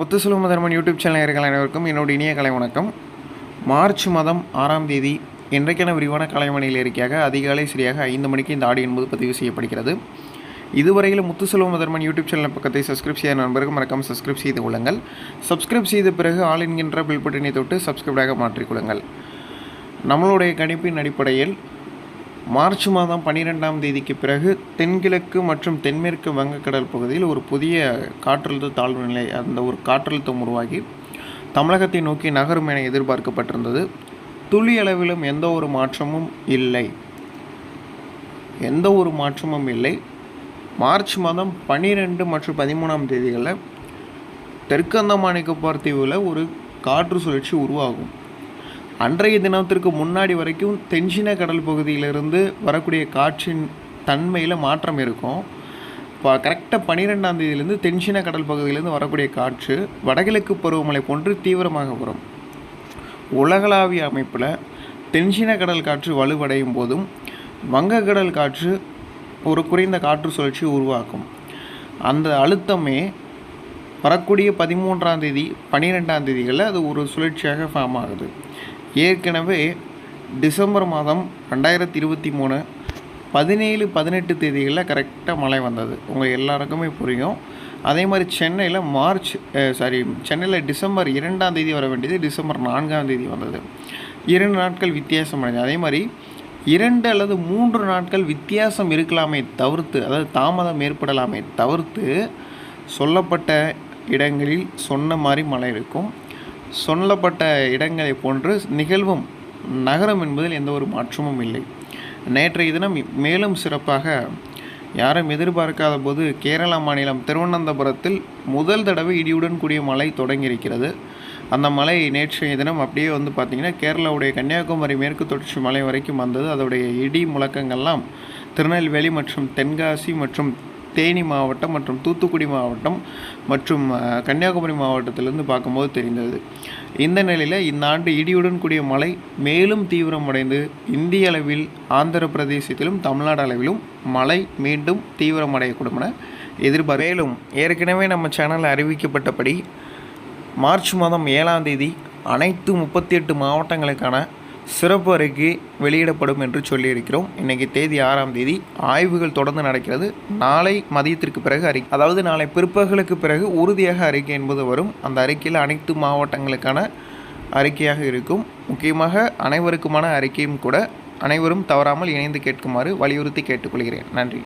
முத்துசுலம Dharman YouTube channel இருக்கிற அனைவருக்கும் என்னோட இனிய கலை வணக்கம். மார்ச் மாதம் ஆறாம் தேதி இன்றைக்கான விரிவான கலைமணியில் இருக்கையாக அதிகாலை சரியாக ஐந்து மணிக்கு இந்த ஆடியோ என்பது பதிவு செய்யப்படுகிறது. இதுவரையில் முத்துசுலம மதர்மன் யூடியூப் சேனல் பக்கத்தை சப்ஸ்கிரைப் செய்ய நண்பர்கள் மறக்காமல் சப்ஸ்கிரைப் செய்து கொள்ளுங்கள். சப்ஸ்கிரைப் செய்த பிறகு ஆல் என்கின்ற பில் பட்டினை தொட்டு சப்ஸ்கிரைபாக மாற்றிக்கொள்ளுங்கள். நம்மளுடைய கணிப்பின் அடிப்படையில் மார்ச் மாதம் பன்னிரெண்டாம் தேதிக்கு பிறகு தென்கிழக்கு மற்றும் தென்மேற்கு வங்கக்கடல் பகுதியில் ஒரு புதிய காற்றழுத்த தாழ்வு நிலை அந்த ஒரு காற்றழுத்தம் உருவாகி தமிழகத்தை நோக்கி நகரும் என எதிர்பார்க்கப்பட்டிருந்தது. துளி அளவிலும் எந்த ஒரு மாற்றமும் இல்லை. எந்த ஒரு மாற்றமும் இல்லை. மார்ச் மாதம் பன்னிரெண்டு மற்றும் பதிமூணாம் தேதிகளில் தெற்கு அந்தமானிக்கப்பார் தீவில் ஒரு காற்று சுழற்சி உருவாகும். அன்றைய தினத்திற்கு முன்னாடி வரைக்கும் தென்சின கடல் பகுதியிலிருந்து வரக்கூடிய காற்றின் தன்மையில் மாற்றம் இருக்கும். இப்போ கரெக்டாக பன்னிரெண்டாம் தேதியிலேருந்து தென்சின கடல் பகுதியிலேருந்து வரக்கூடிய காற்று வடகிழக்கு பருவமழை போன்று தீவிரமாக வரும். உலகளாவிய அமைப்பில் தென்சின கடல் காற்று வலுவடையும் போதும் வங்கக்கடல் காற்று ஒரு குறைந்த காற்று சுழற்சி உருவாக்கும். அந்த அழுத்தமே வரக்கூடிய பதிமூன்றாம் தேதி பன்னிரெண்டாம் தேதிகளில் அது ஒரு சுழற்சியாக ஃபார்ம் ஆகுது. ஏற்கனவே டிசம்பர் மாதம் ரெண்டாயிரத்தி இருபத்தி மூணு பதினேழு பதினெட்டு தேதிகளில் கரெக்டாக மழை வந்தது. உங்கள் எல்லாருக்குமே புரியும். அதே மாதிரி சென்னையில் மார்ச் சாரி சென்னையில் டிசம்பர் இரண்டாம் தேதி வர வேண்டியது டிசம்பர் நான்காம் தேதி வந்தது. இரண்டு நாட்கள் வித்தியாசம் அடைஞ்சது அதே மாதிரி இரண்டு அல்லது மூன்று நாட்கள் வித்தியாசம் இருக்கலாமே தவிர்த்து அதாவது தாமதம் ஏற்படலாமே தவிர்த்து சொல்லப்பட்ட இடங்களில் சொன்ன மாதிரி மழை இருக்கும். சொல்லப்பட்ட இடங்களை போன்று நிகழ்வும் நகரம் என்பதில் எந்த ஒரு மாற்றமும் இல்லை. நேற்றைய தினம் மேலும் சிறப்பாக யாரும் எதிர்பார்க்காத போது கேரளா மாநிலம் திருவனந்தபுரத்தில் முதல் தடவை இடியுடன் கூடிய மழை தொடங்கியிருக்கிறது. அந்த மழை நேற்றைய தினம் அப்படியே வந்து பார்த்திங்கன்னா கேரளாவுடைய கன்னியாகுமரி மேற்கு தொடர்ச்சி மலை வரைக்கும் வந்தது. அதோடைய இடி முழக்கங்கள்லாம் திருநெல்வேலி மற்றும் தென்காசி மற்றும் தேனி மாவட்டம் மற்றும் தூத்துக்குடி மாவட்டம் மற்றும் கன்னியாகுமரி மாவட்டத்திலிருந்து பார்க்கும்போது தெரிந்தது. இந்த நிலையில் இந்த ஆண்டு இடியுடன் கூடிய மழை மேலும் தீவிரமடைந்து இந்திய அளவில் ஆந்திர பிரதேசத்திலும் தமிழ்நாடு அளவிலும் மழை மீண்டும் தீவிரமடையக்கூடும் என எதிர்பார் மேலும் ஏற்கனவே நம்ம சேனலில் அறிவிக்கப்பட்டபடி மார்ச் மாதம் ஏழாம் தேதி அனைத்து முப்பத்தி எட்டு மாவட்டங்களுக்கான சிறப்பு அறிக்கை வெளியிடப்படும் என்று சொல்லியிருக்கிறோம். இன்றைக்கி தேதி ஆறாம் தேதி. ஆய்வுகள் தொடர்ந்து நடக்கிறது. நாளை மதியத்திற்கு பிறகு அறிக்கை அதாவது நாளை பிற்பகலுக்கு பிறகு உறுதியாக அறிக்கை என்பது வரும். அந்த அறிக்கையில் அனைத்து மாவட்டங்களுக்கான அறிக்கையாக இருக்கும். முக்கியமாக அனைவருக்குமான அறிக்கையும் கூட அனைவரும் தவறாமல் இணைந்து கேட்குமாறு வலியுறுத்தி கேட்டுக்கொள்கிறேன். நன்றி.